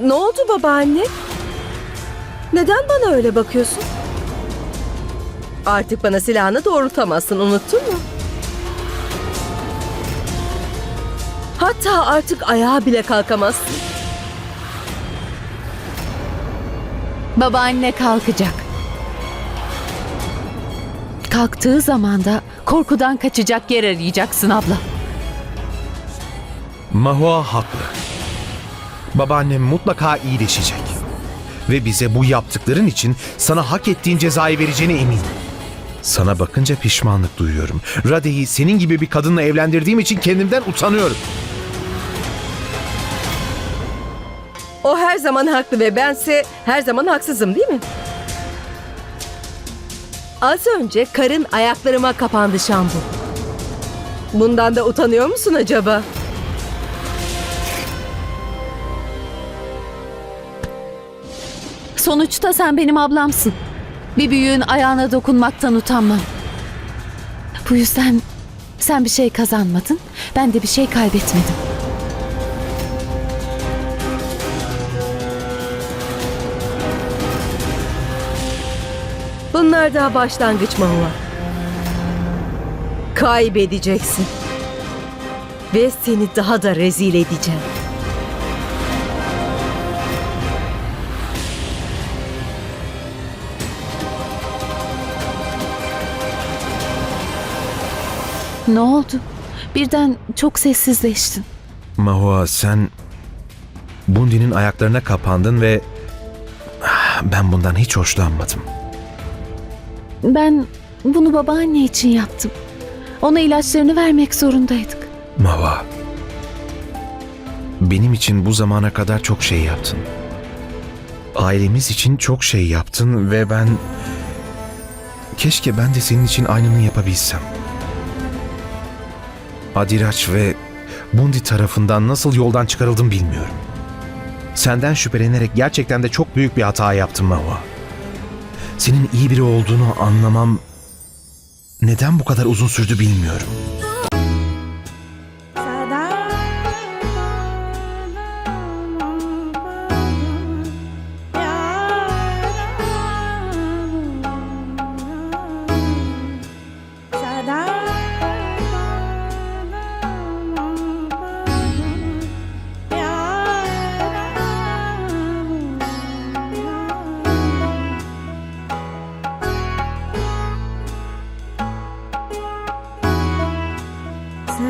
Ne oldu babaanne? Neden bana öyle bakıyorsun? Artık bana silahını doğrultamazsın, unuttun mu? Hatta artık ayağa bile kalkamazsın. Babaanne kalkacak. Kalktığı zaman da korkudan kaçacak yer arayacaksın abla. Mahua haklı. Babaannem mutlaka iyileşecek. Ve bize bu yaptıkların için sana hak ettiğin cezayı vereceğine eminim. Sana bakınca pişmanlık duyuyorum. Rade'yi senin gibi bir kadınla evlendirdiğim için kendimden utanıyorum. O her zaman haklı ve bense her zaman haksızım değil mi? Az önce karın ayaklarıma kapandı şambu. Bundan da utanıyor musun acaba? Sonuçta sen benim ablamsın. Bir büyüğün ayağına dokunmaktan utanmam. Bu yüzden sen bir şey kazanmadın, ben de bir şey kaybetmedim. Bunlar daha başlangıç Mahua. Kaybedeceksin. Ve seni daha da rezil edeceğim. Ne oldu? Birden çok sessizleştin. Mahua sen Bundi'nin ayaklarına kapandın ve ben bundan hiç hoşlanmadım. Ben bunu babaanne için yaptım. Ona ilaçlarını vermek zorundaydık. Mahua. Benim için bu zamana kadar çok şey yaptın. Ailemiz için çok şey yaptın ve ben... Keşke ben de senin için aynını yapabilsem. Adiraç ve Bundi tarafından nasıl yoldan çıkarıldım bilmiyorum. Senden şüphelenerek gerçekten de çok büyük bir hata yaptım Mahua. Senin iyi biri olduğunu anlamam neden bu kadar uzun sürdü bilmiyorum.